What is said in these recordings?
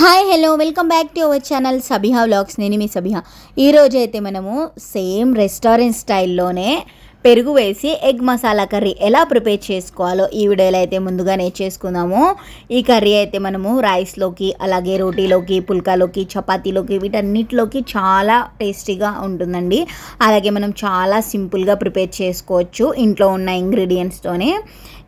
Hi hello welcome back to our channel Sabiha vlogs. నేను మీ సబిహా. ఈరోజు అయితే మనము సేమ్ రెస్టారెంట్ స్టైల్లోనే పెరుగు వేసి ఎగ్ మసాలా కర్రీ ఎలా ప్రిపేర్ చేసుకోవాలో ఈ వీడియోలో అయితే ముందుగా చేసుకుందాము. ఈ కర్రీ అయితే మనము రైస్లోకి అలాగే రోటీలోకి పుల్కాలోకి చపాతీలోకి వీటన్నిటిలోకి చాలా టేస్టీగా ఉంటుందండి. అలాగే మనం చాలా సింపుల్గా ప్రిపేర్ చేసుకోవచ్చు ఇంట్లో ఉన్న ఇంగ్రీడియంట్స్తోనే.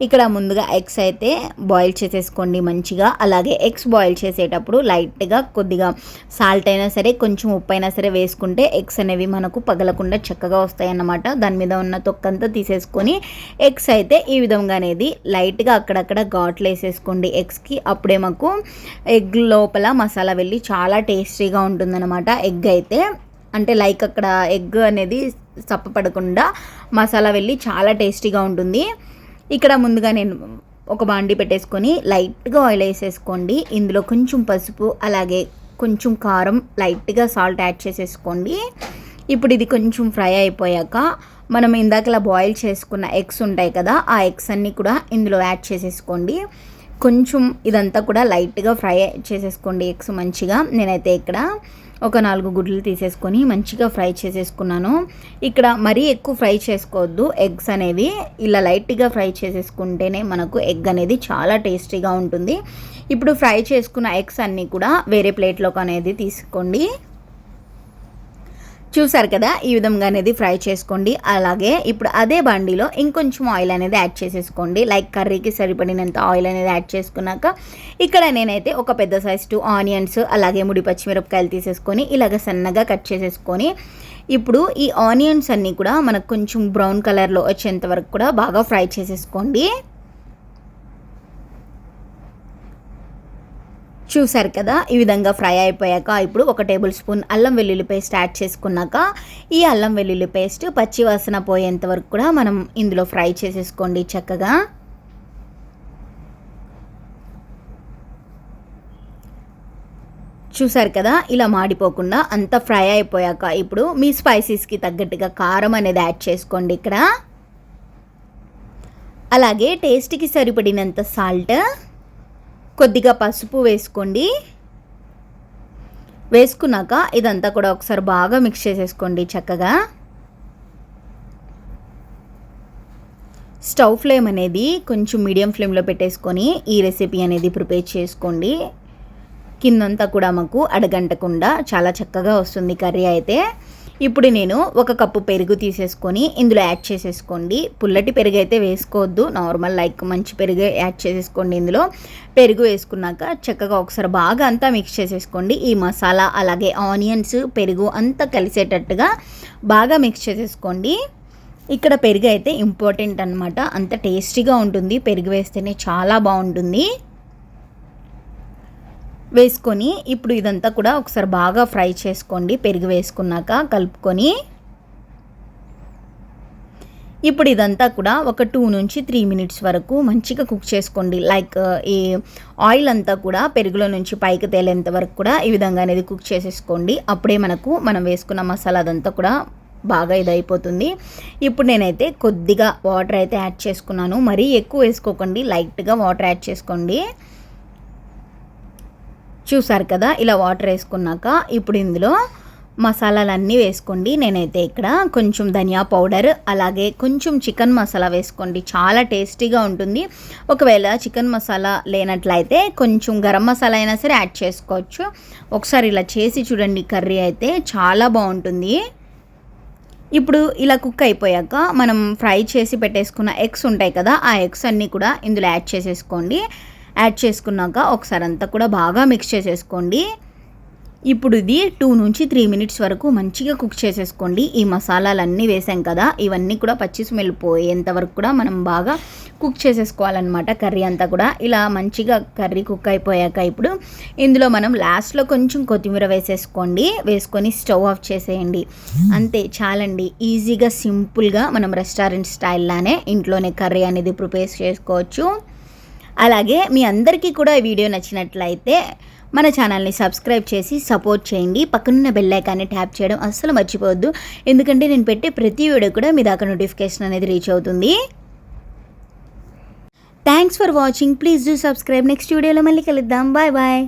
ఇక్కడ ముందుగా ఎగ్స్ అయితే బాయిల్ చేసేసుకోండి మంచిగా. అలాగే ఎగ్స్ బాయిల్ చేసేటప్పుడు లైట్గా కొద్దిగా సాల్ట్ అయినా సరే కొంచెం ఉప్పు అయినా సరే వేసుకుంటే ఎగ్స్ అనేవి మనకు పగలకుండా చక్కగా వస్తాయి అన్నమాట దాని మీద ఉన్న తొక్కంతా తీసేసుకొని ఎగ్స్ అయితే ఈ విధంగా అనేది లైట్గా అక్కడక్కడ ఘాట్లు వేసేసుకోండి ఎగ్స్కి. అప్పుడే మాకు ఎగ్ లోపల మసాలా వెళ్ళి చాలా టేస్టీగా ఉంటుందన్నమాట. ఎగ్ అయితే అంటే లైక్ అక్కడ ఎగ్ అనేది చప్పపడకుండా మసాలా వెళ్ళి చాలా టేస్టీగా ఉంటుంది. ఇక్కడ ముందుగా నేను ఒక బాండి పెట్టేసుకొని లైట్గా ఆయిల్ వేసేసుకోండి. ఇందులో కొంచెం పసుపు అలాగే కొంచెం కారం లైట్గా సాల్ట్ యాడ్ చేసేసుకోండి. ఇప్పుడు ఇది కొంచెం ఫ్రై అయిపోయాక మనం ఇందాకలా బాయిల్ చేసుకున్న ఎగ్స్ ఉంటాయి కదా ఆ ఎగ్స్ అన్నీ కూడా ఇందులో యాడ్ చేసేసుకోండి. కొంచెం ఇదంతా కూడా లైట్గా ఫ్రై చేసేసుకోండి ఎగ్స్ మంచిగా. నేనైతే ఇక్కడ ఒక నాలుగు గుడ్లు తీసేసుకొని మంచిగా ఫ్రై చేసేసుకున్నాను. ఇక్కడ మరీ ఎక్కువ ఫ్రై చేసుకోవద్దు. ఎగ్స్ అనేవి ఇలా లైట్గా ఫ్రై చేసేసుకుంటేనే మనకు ఎగ్ అనేది చాలా టేస్టీగా ఉంటుంది. ఇప్పుడు ఫ్రై చేసుకున్న ఎగ్స్ అన్నీ కూడా వేరే ప్లేట్లోకి అనేది తీసుకోండి. చూసారు కదా? ఈ విధంగా అనేది ఫ్రై చేసుకోండి. అలాగే ఇప్పుడు అదే బండిలో ఇంకొంచెం ఆయిల్ అనేది యాడ్ చేసేసుకోండి. లైక్ కర్రీకి సరిపడినంత ఆయిల్ అనేది యాడ్ చేసుకున్నాక ఇక్కడ నేనైతే ఒక పెద్ద సైజ్ టూ ఆనియన్స్ అలాగే ముడి పచ్చిమిరపకాయలు తీసేసుకొని ఇలాగ సన్నగా కట్ చేసేసుకొని ఇప్పుడు ఈ ఆనియన్స్ అన్నీ కూడా మనకు కొంచెం బ్రౌన్ కలర్లో వచ్చేంత వరకు కూడా బాగా ఫ్రై చేసేసుకోండి. చూసారు కదా ఈ విధంగా ఫ్రై అయిపోయాక ఇప్పుడు ఒక టేబుల్ స్పూన్ అల్లం వెల్లుల్లి పేస్ట్ యాడ్ చేసుకున్నాక ఈ అల్లం వెల్లుల్లి పేస్ట్ పచ్చి వాసన పోయేంత వరకు కూడా మనం ఇందులో ఫ్రై చేసేసుకోండి చక్కగా. చూసారు కదా ఇలా మాడిపోకుండా అంత ఫ్రై అయిపోయాక ఇప్పుడు మీ స్పైసీస్కి తగ్గట్టుగా కారం అనేది యాడ్ చేసుకోండి ఇక్కడ. అలాగే టేస్ట్కి సరిపడినంత సాల్ట్. కొద్దిగా పసుపు వేసుకోండి. వేసుకున్నాక ఇదంతా కూడా ఒకసారి బాగా మిక్స్ చేసేసుకోండి చక్కగా. స్టవ్ ఫ్లేమ్ అనేది కొంచెం మీడియం ఫ్లేమ్లో పెట్టేసుకొని ఈ రెసిపీ అనేది ప్రిపేర్ చేసుకోండి. కిందంతా కూడా మాకు అడగంటకుండా చాలా చక్కగా వస్తుంది కర్రీ అయితే. ఇప్పుడు నేను ఒక కప్పు పెరుగు తీసేసుకొని ఇందులో యాడ్ చేసేసుకోండి. పుల్లటి పెరుగు అయితే వేసుకోవద్దు. నార్మల్ లైక్ మంచి పెరుగు యాడ్ చేసేసుకోండి ఇందులో. పెరుగు వేసుకున్నాక చక్కగా ఒకసారి బాగా అంతా మిక్స్ చేసేసుకోండి. ఈ మసాలా అలాగే ఆనియన్స్ పెరుగు అంతా కలిసేటట్టుగా బాగా మిక్స్ చేసేసుకోండి. ఇక్కడ పెరుగు అయితే ఇంపార్టెంట్ అనమాట అంత టేస్టీగా ఉంటుంది. పెరుగు వేస్తేనే చాలా బాగుంటుంది. వేసుకొని ఇప్పుడు ఇదంతా కూడా ఒకసారి బాగా ఫ్రై చేసుకోండి. పెరుగు వేసుకున్నాక కలుపుకొని. ఇప్పుడు ఇదంతా కూడా ఒక టూ నుంచి త్రీ మినిట్స్ వరకు మంచిగా కుక్ చేసుకోండి. లైక్ ఈ ఆయిల్ అంతా కూడా పెరుగులో నుంచి పైకి తేలేంత వరకు కూడా ఈ విధంగా అనేది కుక్ చేసేసుకోండి. అప్పుడే మనకు మనం వేసుకున్న మసాలా అదంతా కూడా బాగా ఇదైపోతుంది. ఇప్పుడు నేనైతే కొద్దిగా వాటర్ అయితే యాడ్ చేసుకున్నాను. మరీ ఎక్కువ వేసుకోకండి. లైట్గా వాటర్ యాడ్ చేసుకోండి. చూసారు కదా ఇలా వాటర్ వేసుకున్నాక ఇప్పుడు ఇందులో మసాలాలన్నీ వేసుకోండి. నేనైతే ఇక్కడ కొంచెం ధనియా పౌడర్ అలాగే కొంచెం చికెన్ మసాలా వేసుకోండి. చాలా టేస్టీగా ఉంటుంది. ఒకవేళ చికెన్ మసాలా లేనట్లయితే కొంచెం గరం మసాలా అయినా సరే యాడ్ చేసుకోవచ్చు. ఒకసారి ఇలా చేసి చూడండి కర్రీ అయితే చాలా బాగుంటుంది. ఇప్పుడు ఇలా కుక్ అయిపోయాక మనం ఫ్రై చేసి పెట్టేసుకున్న ఎగ్స్ ఉంటాయి కదా ఆ ఎగ్స్ అన్నీ కూడా ఇందులో యాడ్ చేసేసుకోండి. యాడ్ చేసుకున్నాక ఒకసారి అంతా కూడా బాగా మిక్స్ చేసేసుకోండి. ఇప్పుడు ఇది టూ నుంచి త్రీ మినిట్స్ వరకు మంచిగా కుక్ చేసేసుకోండి. ఈ మసాలాలన్నీ వేసాం కదా ఇవన్నీ కూడా పచ్చి స్మెల్ పోయేంత వరకు కూడా మనం బాగా కుక్ చేసేసుకోవాలన్నమాట కర్రీ అంతా కూడా. ఇలా మంచిగా కర్రీ కుక్ అయిపోయాక ఇప్పుడు ఇందులో మనం లాస్ట్లో కొంచెం కొత్తిమీర వేసేసుకోండి. వేసుకొని స్టవ్ ఆఫ్ చేసేయండి. అంతే చాలండి. ఈజీగా సింపుల్గా మనం రెస్టారెంట్ స్టైల్లానే ఇంట్లోనే కర్రీ అనేది ప్రిపేర్ చేసుకోవచ్చు. అలాగే మీ అందరికీ కూడా ఈ వీడియో నచ్చినట్లయితే మన ఛానల్ని సబ్స్క్రైబ్ చేసి సపోర్ట్ చేయండి. పక్కనున్న బెల్లైకాన్ని ట్యాప్ చేయడం అస్సలు మర్చిపోవద్దు. ఎందుకంటే నేను పెట్టే ప్రతి వీడియో కూడా మీ దాకా నోటిఫికేషన్ అనేది రీచ్ అవుతుంది. Thanks for watching please do subscribe next వీడియోలో మళ్ళీ కలుద్దాం. Bye bye